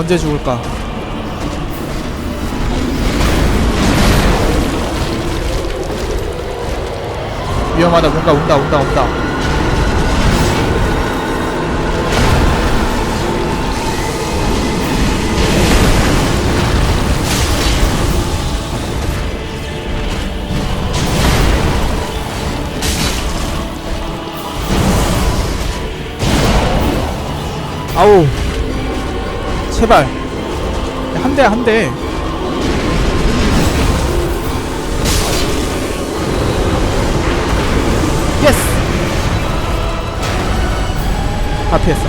언제 죽을까? 위험하다. 뭔가 온다 온다 온다. 아우 제발. 한 대 한 대. 예스 다 피했어.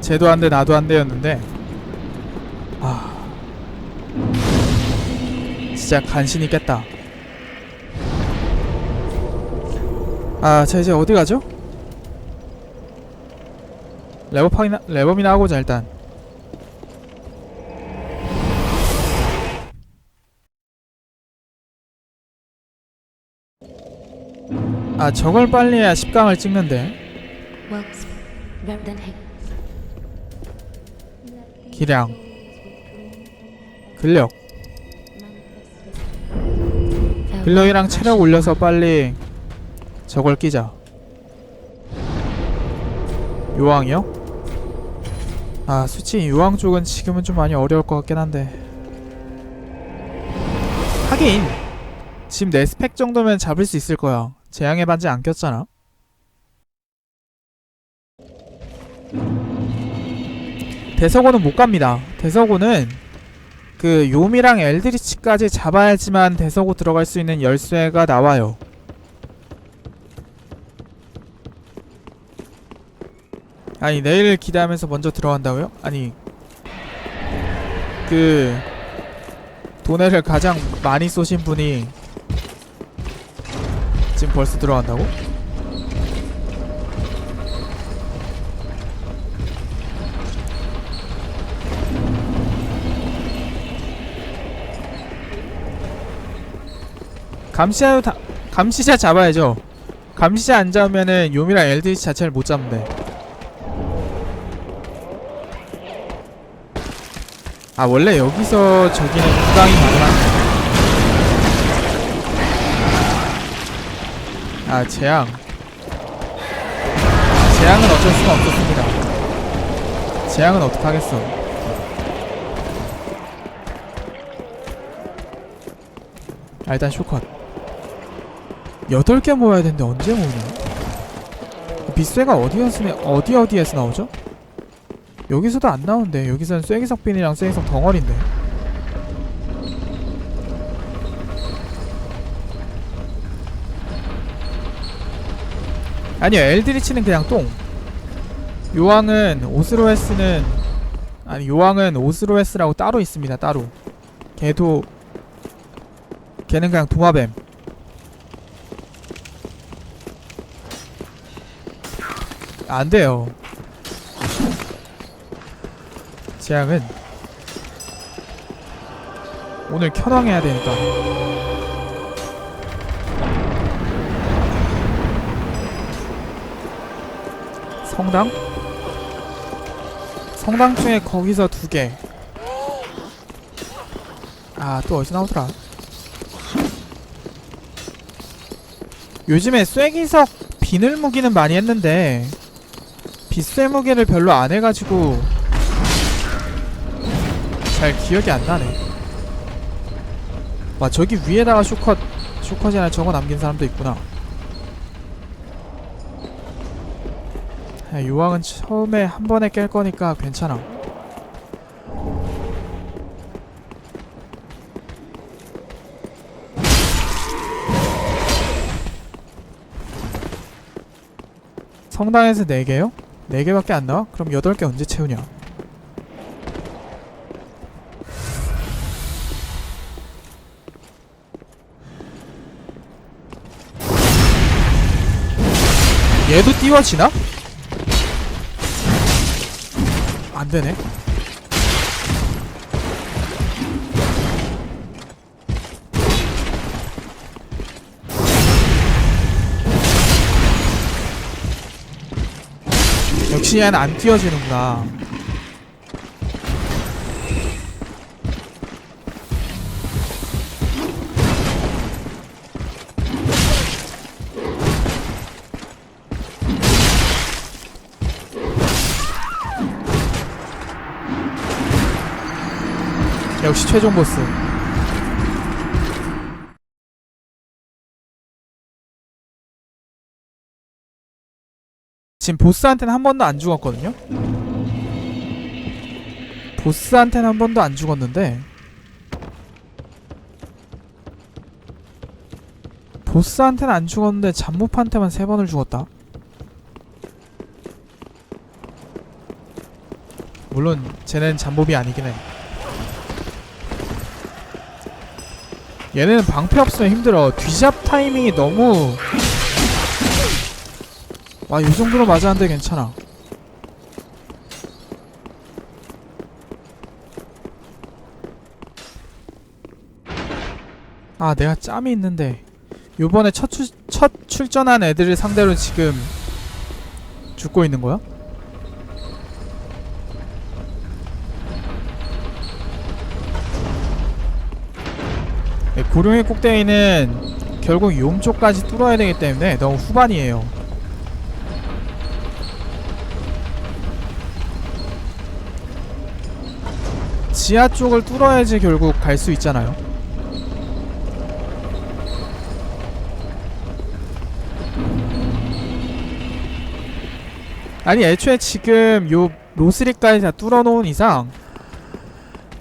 쟤도 한대 나도 한 대였는데. 아. 진짜 간신히 깼다 아, 자 이제 어디 가죠? 레버팡이나 레버미나 하고자 일단. 아, 저걸 빨리 해야 10강을 찍는데. 기량, 근력, 근력이랑 체력 올려서 빨리 저걸 끼자. 요왕이요? 아, 솔직히 요왕 쪽은 지금은 좀 많이 어려울 것 같긴 한데. 하긴 지금 내 스펙 정도면 잡을 수 있을 거야. 재앙의 반지 안 꼈잖아. 대서고는 못 갑니다. 대서고는 그 요미랑 엘드리치까지 잡아야지만 대서고 들어갈 수 있는 열쇠가 나와요. 아니 내일 기대하면서 먼저 들어간다고요? 아니 그 돈을 가장 많이 쏘신 분이 지금 벌써 들어간다고? 감시자 다, 감시자 잡아야죠. 감시자 안 잡으면은 요미랑 엘드리치 자체를 못 잡는데. 아 원래 여기서 저기는 구강이 가능한데. 아 재앙. 재앙은 어쩔 수가 없었습니다. 재앙은 어떡하겠어. 아 일단 쇼컷. 8개 모아야 되는데 언제 모으냐? 빗쇠가 어디에서 어디 어디에서 나오죠? 여기서도 안 나오는데. 여기서는 쐐기석 빈이랑 쐐기석 덩어리인데. 아니요 엘드리치는 그냥 똥. 요왕은 오스로에스는 아니 요왕은 오스로에스라고 따로 있습니다 따로. 걔도 걔는 그냥 도마뱀. 안 돼요. 재앙은 오늘 켜당해야 되니까. 성당? 성당 중에 거기서 두 개. 아, 또 어디서 나오더라? 요즘에 쐐기석 비늘 무기는 많이 했는데 빗쇠 무게를 별로 안 해가지고 잘 기억이 안 나네. 와 저기 위에다가 쇼컷 쇼컷이나 저거 남긴 사람도 있구나. 야, 요왕은 처음에 한 번에 깰 거니까 괜찮아. 성당에서 4개요? 4개밖에 안 나와? 그럼 8개 언제 채우냐? 얘도 띄워지나? 안되네 역시 얘는 안 띄워지는구나 최종 보스. 지금 보스한테는 한 번도 안 죽었거든요. 보스한테는 한 번도 안 죽었는데 보스한테는 안 죽었는데 잠몹한테만 세 번을 죽었다. 물론 쟤는 잠몹이 아니긴 해. 얘는 방패 없으면 힘들어. 뒤잡 타이밍이 너무 와, 이 정도로 맞았는데 괜찮아. 아, 내가 짬이 있는데. 요번에 첫, 출, 첫 출전한 애들을 상대로 지금 죽고 있는 거야? 고룡의 꼭대기는 결국 용 쪽까지 뚫어야 되기 때문에 너무 후반이에요. 지하 쪽을 뚫어야지 결국 갈 수 있잖아요. 아니 애초에 지금 요 로스리까지 다 뚫어놓은 이상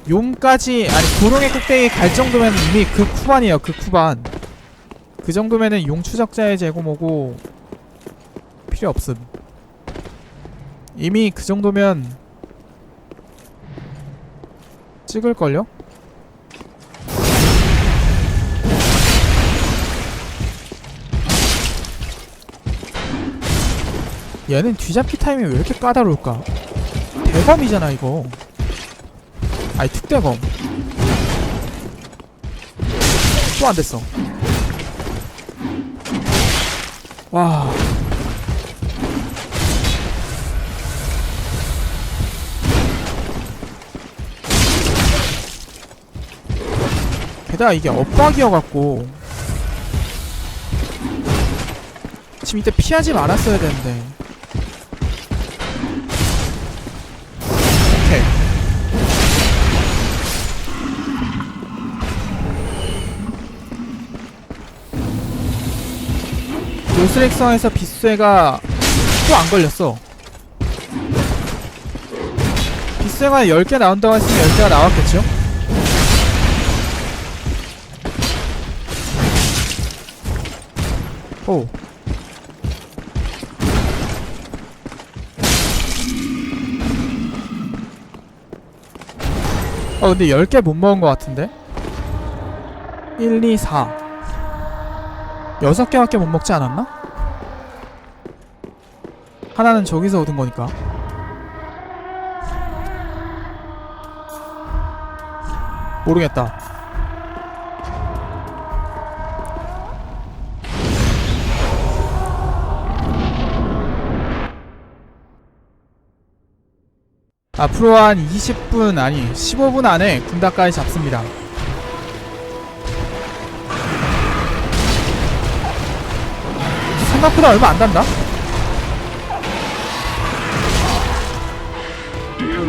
용까지 아니 고룡의 꼭대기 갈 정도면 이미 그 쿠반이에요 그 쿠반 그 정도면은 용 추적자의 재고 뭐고 필요 없음 이미 그 정도면 찍을걸요? 얘는 뒤잡기 타이밍이 왜 이렇게 까다로울까? 대검이잖아 이거 아니 특대검. 또 안됐어. 와. 게다가 이게 엇박이어갖고 지금 이때 피하지 말았어야 되는데 요스렉성에서 빗쇠가 또 안 걸렸어 빗쇠가 10개 나온다고 했으면 10개가 나왔겠죠? 오. 어 근데 10개 못 먹은 것 같은데? 1, 2, 4 6개밖에 못 먹지 않았나? 하나는 저기서 얻은 거니까 모르겠다 앞으로 한 20분 아니 15분 안에 군다까지 잡습니다. 생각보다 얼마 안 단다.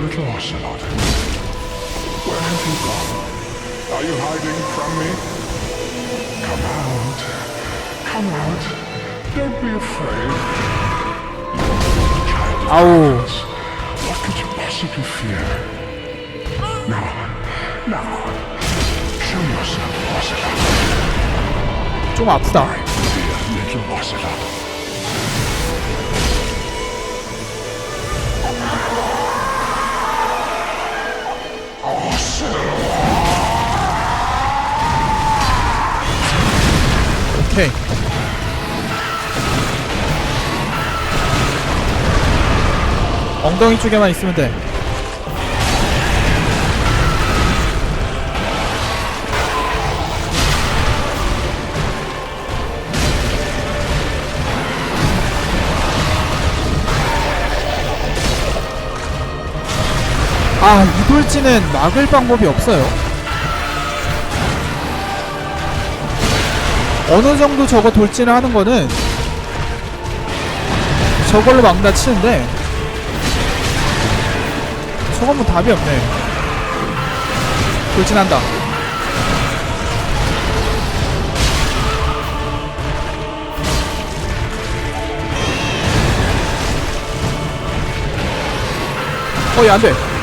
little ocelot. Where have you gone? Are you hiding from me? Come out. Come out. Don't be afraid. Child oh. What could you possibly fear? Now, now, show yourself, ocelot. Drop star. Dear little ocelot. 오케이 엉덩이 쪽에만 있으면 돼 아, 이 돌진은 막을 방법이 없어요. 어느 정도 저거 돌진을 하는 거는 저걸로 막나 치는데 저건 뭐 답이 없네. 돌진한다. 어, 얘안 돼.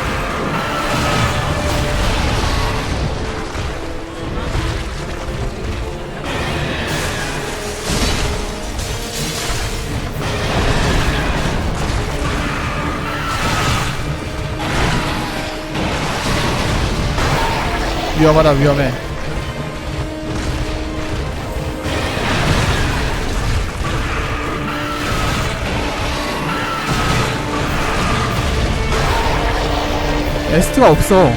위험하다, 위험해. 에스트가 없어.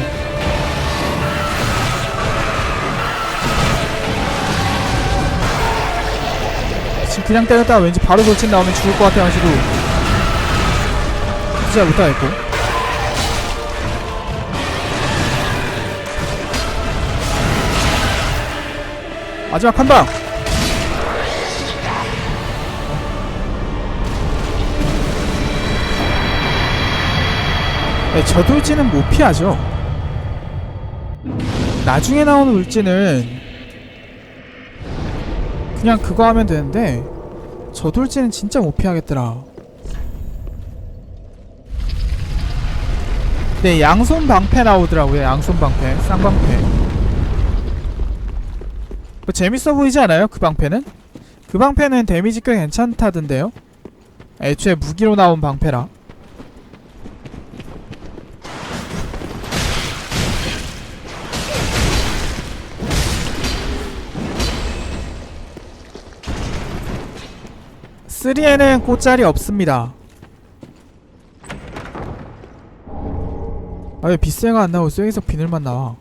지금 그냥 때렸다가 왠지 바로 돌진 나오면 죽을 것 같아 가지고 진짜 못하겠고 마지막 한 방 네, 저 돌진은 못 피하죠. 나중에 나오는 돌진은 그냥 그거 하면 되는데 저 돌진은 진짜 못 피하겠더라. 네, 양손 방패 나오더라고요. 양손 방패, 쌍방패. 뭐 재밌어 보이지 않아요? 그 방패는? 그 방패는 데미지 꽤 괜찮다던데요? 애초에 무기로 나온 방패라. 쓰리에는 꽃자리 없습니다. 아왜 빗새가 안 나오고 쐐기서 비늘만 나와?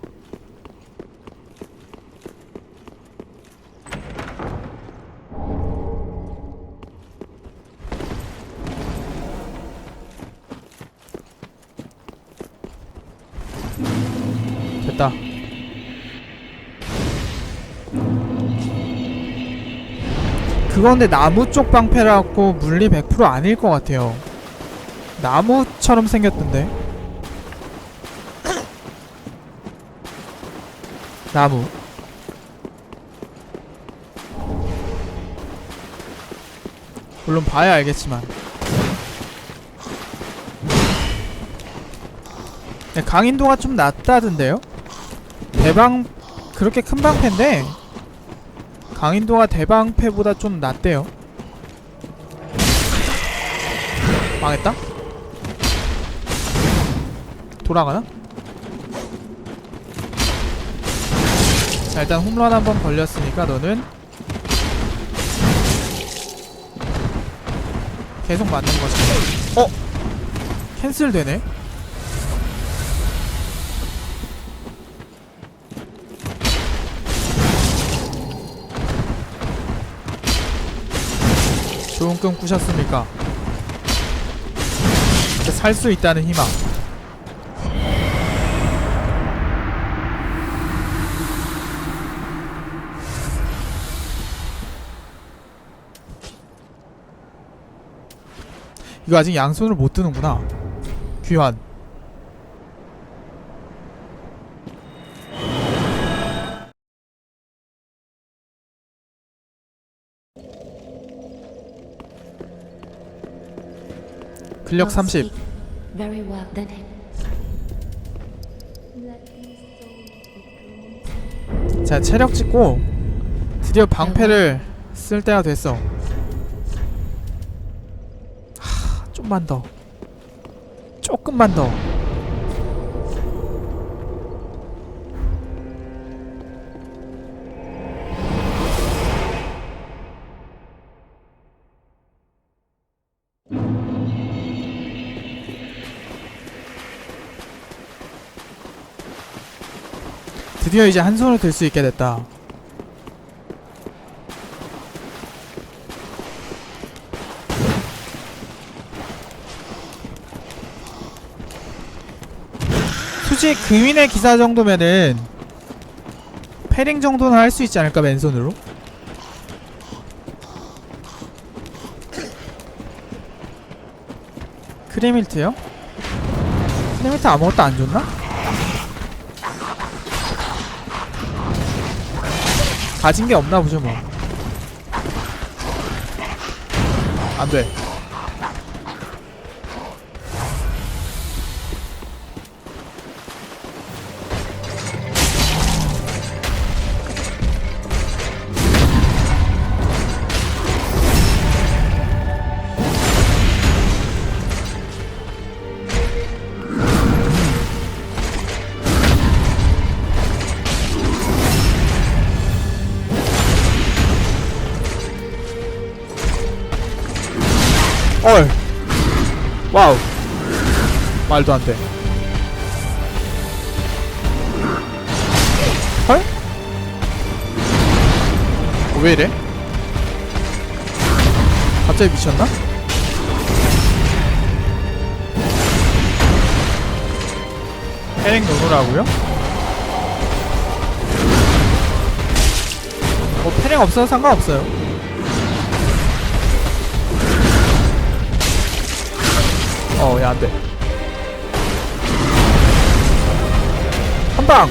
그건데 나무 쪽 방패라고 물리 100% 아닐 것 같아요. 나무처럼 생겼던데. 나무. 물론 봐야 알겠지만. 네, 강인도가 좀 낮다던데요? 대방 그렇게 큰 방패인데 강인도가 대방패보다 좀 낮대요. 망했다? 돌아가나? 자 일단 홈런 한 번 걸렸으니까 너는 계속 맞는 거지. 어? 캔슬 되네. 좋은 꿈 꾸셨습니까? 살 수 있다는 희망. 이거 아직 양손을 못 드는구나. 귀환. 근력 30. Very well, then hit. 자 체력 찍고 드디어 방패를 쓸 때가 됐어 하, 좀만 더 조금만 더 드디어 이제 한 손을 들수 있게 됐다. 솔직히 금인의 기사 정도면은 패링 정도는 할 수 있지 않을까 맨손으로? 크리밀트요? 크리밀트 아무것도 안 줬나? 가진 게 없나 보죠 뭐. 안 돼. 얼. 와우. 말도 안 돼. 헐? 어, 왜 이래? 갑자기 미쳤나? 패링 노노라고요? 뭐 패링 없어도 상관없어요. 어, 야, 안 돼. 한 방!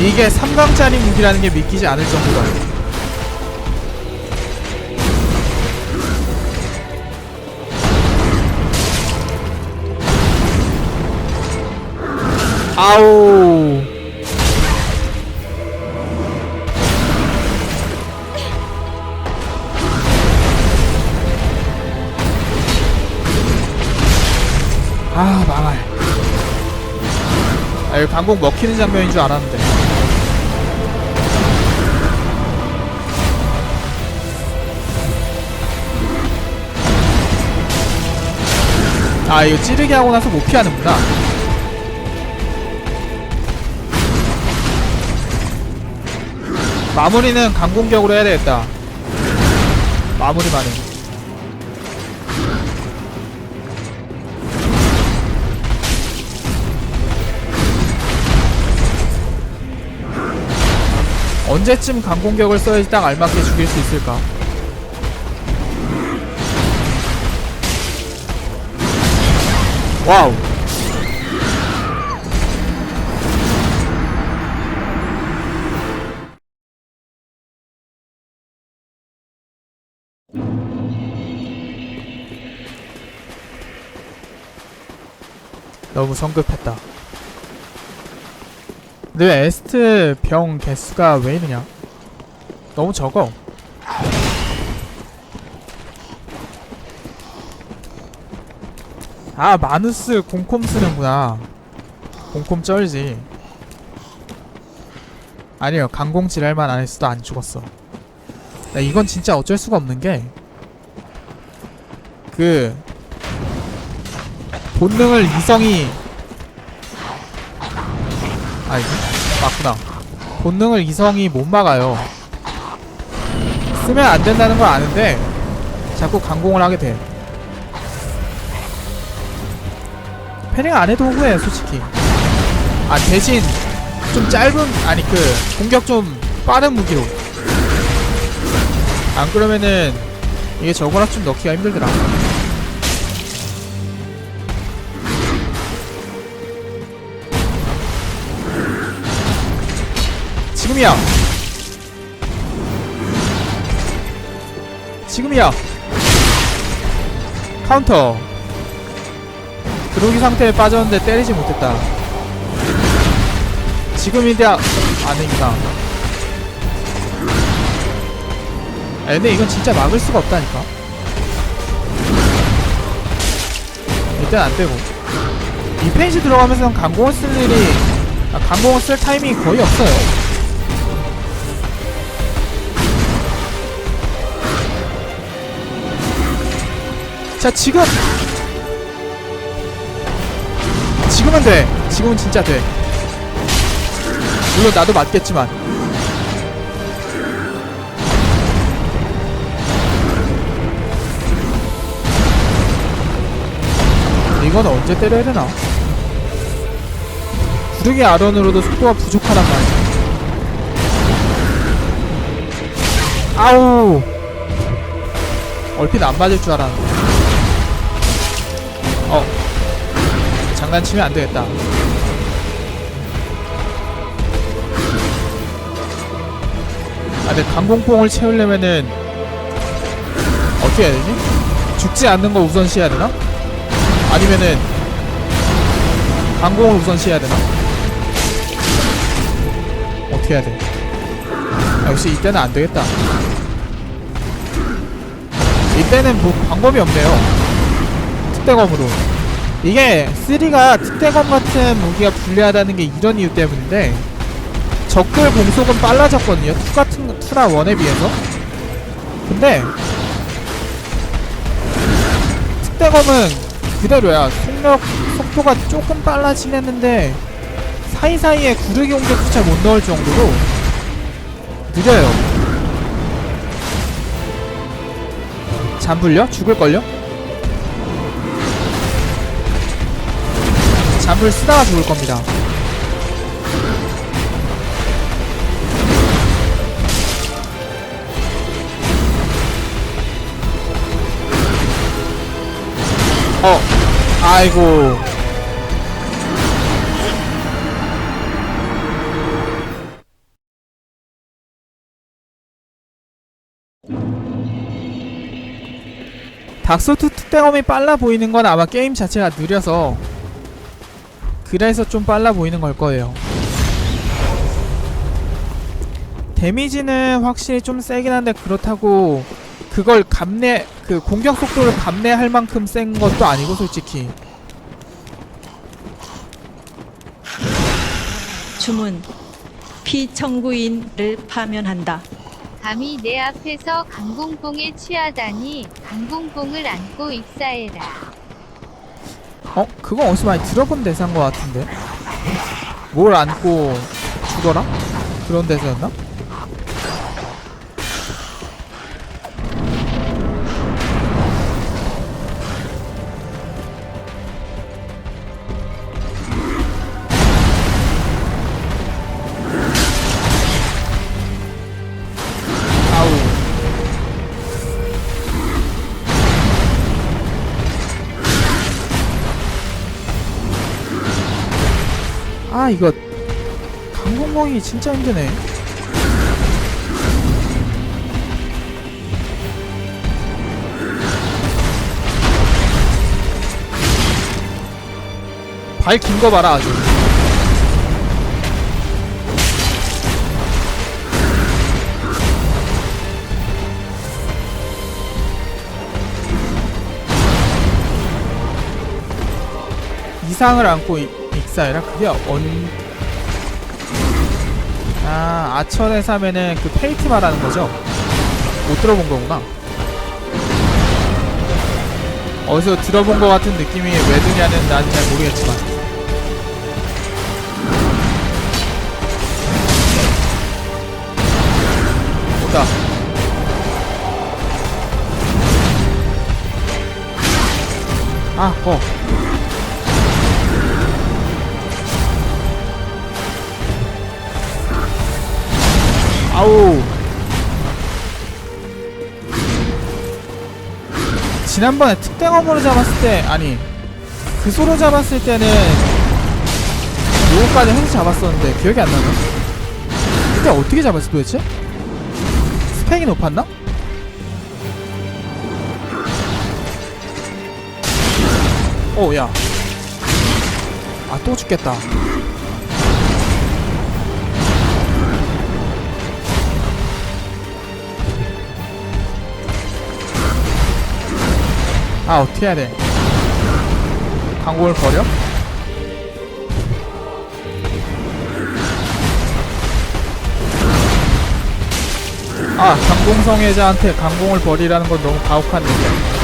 이게 3강짜리 무기라는 게 믿기지 않을 정도다. 아우. 강공 먹히는 장면인 줄 알았는데. 아 이거 찌르기 하고 나서 못 피하는구나. 마무리는 강공격으로 해야 되겠다. 마무리만은 언제쯤 강공격을 써야지 딱 알맞게 죽일 수 있을까? 와우. 너무 성급했다. 근데 왜 에스트 병 개수가 왜 이러냐? 너무 적어. 아 마누스 공콤 쓰는구나. 공콤 쩔지. 아니요 강공 지랄만 안 했어도 안 죽었어. 야, 이건 진짜 어쩔 수가 없는 게 그 본능을 이성이 아니 맞구나. 본능을 이성이 못 막아요. 쓰면 안 된다는 걸 아는데 자꾸 강공을 하게 돼. 패링 안 해도 후회 솔직히. 아 대신 좀 짧은 아니 그 공격 좀 빠른 무기로. 안 그러면은 이게 저거랑 좀 넣기가 힘들더라 지금이야. 지금이야. 카운터. 드로기 상태에 빠졌는데 때리지 못했다. 지금이야 아닌가 아 근데 이건 진짜 막을 수가 없다니까. 일단 안되고. 이 페이지 들어가면서는 강공을 쓸 일이 아, 강공을 쓸 타이밍이 거의 없어요 자 지금. 지금은 돼. 지금은 진짜 돼. 물론 나도 맞겠지만. 이건 언제 때려야 되나? 구르기 아론으로도 속도가 부족하단 말이야. 아우! 얼핏 안 맞을 줄 알았는데 장난치면 안 되겠다 아 근데 강공뽕을 채우려면은 어떻게 해야 되지? 죽지 않는 거 우선시해야 되나? 아니면은 강공을 우선시해야 되나? 어떻게 해야 돼? 아, 역시 이때는 안 되겠다. 이때는 뭐 방법이 없네요. 특대검으로. 이게 3가 특대검 같은 무기가 불리하다는 게 이런 이유 때문인데 적들 공속은 빨라졌거든요. 2 같은 2랑 1에 비해서. 근데 특대검은 그대로야. 속력 속도가 조금 빨라지긴 했는데 사이사이에 구르기 공격 수차 못 넣을 정도로 느려요. 잠불려? 죽을걸요? 잠불 쓰다가 죽을 겁니다. 어, 아이고. 닥소트 특대검이 빨라 보이는 건 아마 게임 자체가 느려서 그래서 좀 빨라 보이는 걸 거예요. 데미지는 확실히 좀 세긴 한데 그렇다고 그걸 감내 그 공격 속도를 감내할 만큼 센 것도 아니고 솔직히 주문 피청구인을 파면한다. 감히 내 앞에서 강공뽕에 취하다니 강공뽕을 안고 익사해라. 어? 그거 어디서 많이 들어본 대사인 것 같은데? 뭘 안고 죽어라? 그런 대사였나? 아 이거 강공공이 진짜 힘드네. 발 긴 거 봐라 아주. 이상을 안고 이- 익사해라? 그게 언... 아 아천의 삶에는 그 페이트 말하는 거죠? 못 들어본 거구나 어디서 들어본 것 같은 느낌이 왜 드냐는 난 잘 모르겠지만 온다 아, 어. 아우 지난번에 특대검으로 잡았을 때 아니 그 소로 잡았을 때는 요거까지 해서 잡았었는데 기억이 안 나네 그때 어떻게 잡았어 도대체? 스펙이 높았나? 오야 아 또 죽겠다 아 어떻게 해야 돼? 강공을 버려? 아 강공성애자한테 강공을 버리라는 건 너무 가혹한 얘기야.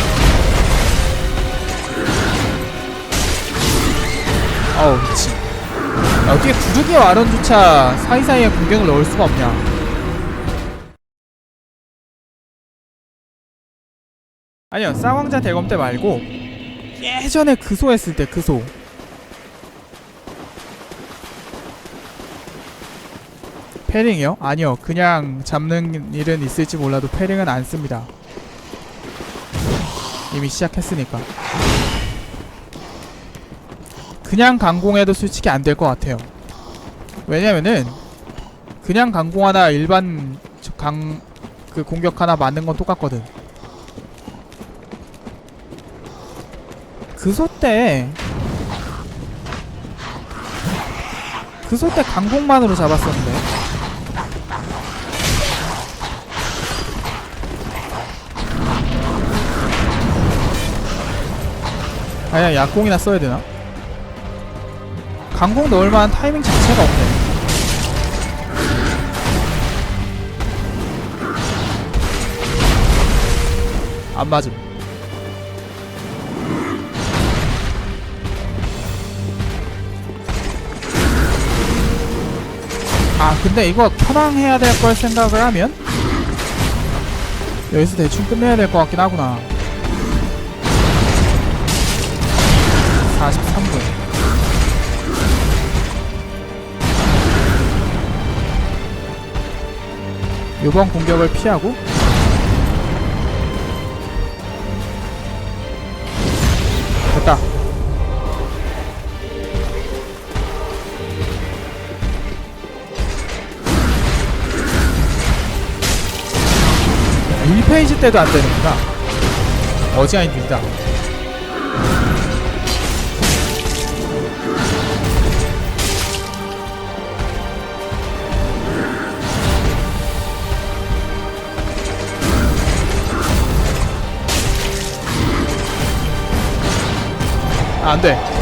아우 미친. 야, 어떻게 구르기와 아론조차 사이사이에 공격을 넣을 수가 없냐 아니요 쌍왕자 대검 때 말고 예전에 그소 했을 때 그소 패링이요? 아니요. 그냥 잡는 일은 있을지 몰라도 패링은 안 씁니다. 이미 시작했으니까. 그냥 강공해도 솔직히 안 될 것 같아요. 왜냐면은 그냥 강공 하나 일반 강 그 공격 하나 맞는 건 똑같거든. 그소 때 그소 때 강공만으로 잡았었는데. 아야 약공이나 써야 되나? 강공 넣을 만한 타이밍 자체가 없네. 안 맞음. 근데 이거 켜낭해야 될 걸 생각을 하면 여기서 대충 끝내야 될 것 같긴 하구나. 43분. 요번 공격을 피하고 일 1페이지 때도 안 되는구나. 어지 아닌 일다. 아, 안 돼.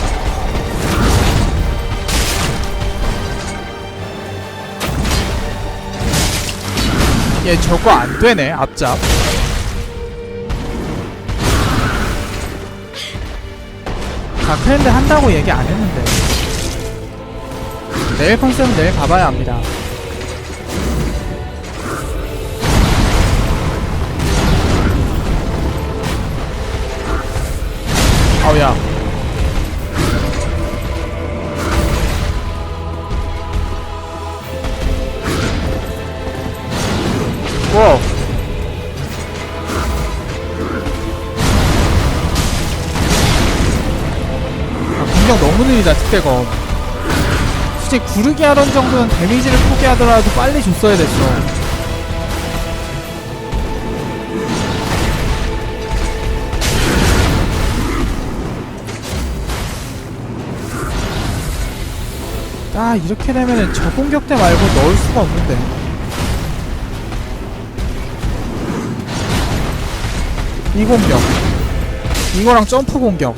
얘 저거 안 되네, 앞잡. 다크핸드 한다고 얘기 안 했는데. 내일 컨셉은 내일 가봐야 합니다. 아우, 야. 와. 아, 공격 너무 느리다 특대검 솔직히 구르기 하던 정도는 데미지를 포기하더라도 빨리 줬어야 됐어. 아 이렇게 되면은 저 공격 때 말고 넣을 수가 없는데 이 공격. 이거랑 점프 공격.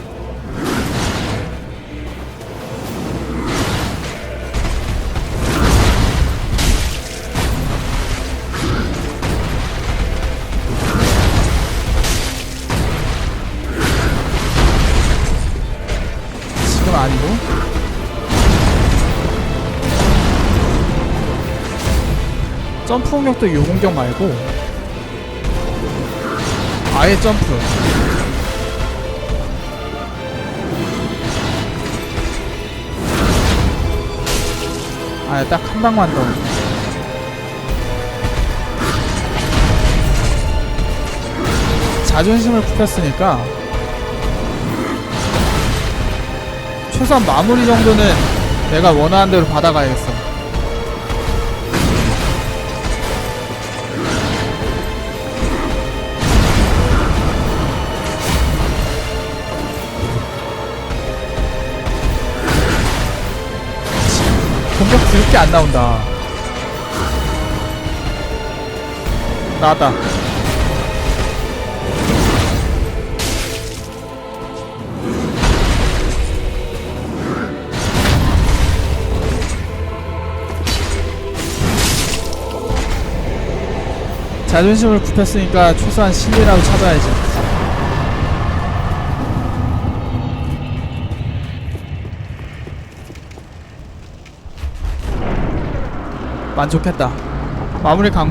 지금 아니고? 점프 공격도 요 공격 말고 아예 점프. 아 딱 한 방만 더. 자존심을 굽혔으니까. 최소한 마무리 정도는 내가 원하는 대로 받아가야겠어 드럽게 안 나온다. 나왔다. 자존심을 굽혔으니까 최소한 실리라도 찾아야지. 만족했다. 마무리 강